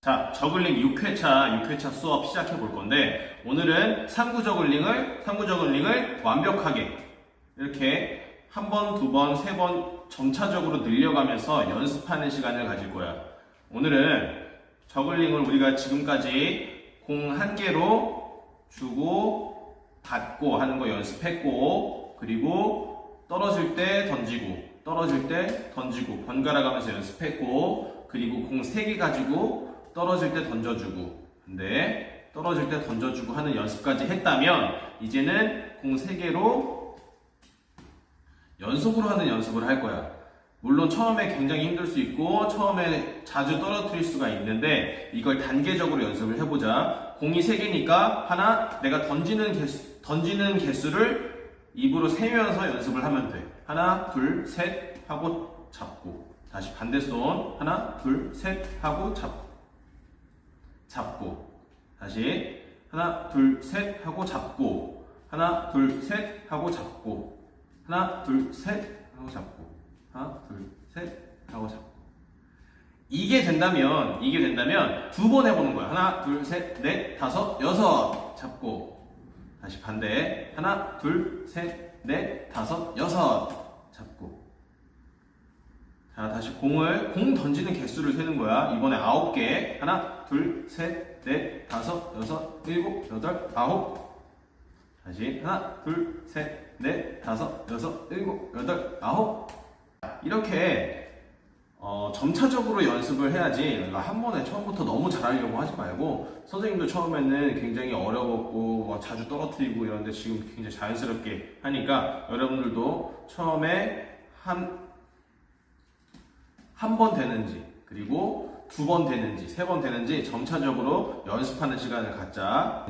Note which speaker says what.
Speaker 1: 자, 저글링 6회차, 6회차 수업 시작해 볼 건데, 오늘은 3구 저글링을, 3구 저글링을 완벽하게, 이렇게 한 번, 두 번, 세 번 점차적으로 늘려가면서 연습하는 시간을 가질 거야. 오늘은 저글링을 우리가 지금까지 공 한 개로 주고, 받고 하는 거 연습했고, 그리고 떨어질 때 던지고, 떨어질 때 던지고, 번갈아 가면서 연습했고, 그리고 공 3개 가지고 떨어질 때 던져주고, 근데 떨어질 때 던져주고 하는 연습까지 했다면, 이제는 공 3개로 연속으로 하는 연습을 할 거야. 물론 처음에 굉장히 힘들 수 있고, 처음에 자주 떨어뜨릴 수가 있는데, 이걸 단계적으로 연습을 해보자. 공이 3개니까, 하나, 내가 던지는 개수, 던지는 개수를 입으로 세면서 연습을 하면 돼. 하나, 둘, 셋 하고 잡고. 다시 반대 손. 하나, 둘, 셋 하고 잡고. 잡고. 다시. 하나, 둘, 셋 하고 잡고. 하나, 둘, 셋 하고 잡고. 하나, 둘, 셋 하고 잡고. 하나, 둘, 셋 하고 잡고. 이게 된다면, 이게 된다면 두 번 해보는 거야. 하나, 둘, 셋, 넷, 다섯, 여섯 잡고. 다시 반대. 하나, 둘, 셋, 넷, 다섯, 여섯 잡고. 자, 다시 공을, 공 던지는 개수를 세는 거야. 이번에 아홉 개. 하나, 둘, 셋, 넷, 다섯, 여섯, 일곱, 여덟, 아홉. 다시 하나, 둘, 셋, 넷, 다섯, 여섯, 일곱, 여덟, 아홉. 이렇게 어, 점차적으로 연습을 해야지 내가 한 번에 처음부터 너무 잘하려고 하지 말고 선생님도 처음에는 굉장히 어려웠고 뭐 자주 떨어뜨리고 이런데 지금 굉장히 자연스럽게 하니까 여러분들도 처음에 한 한 번 되는지 그리고 두 번 되는지 세 번 되는지 점차적으로 연습하는 시간을 갖자.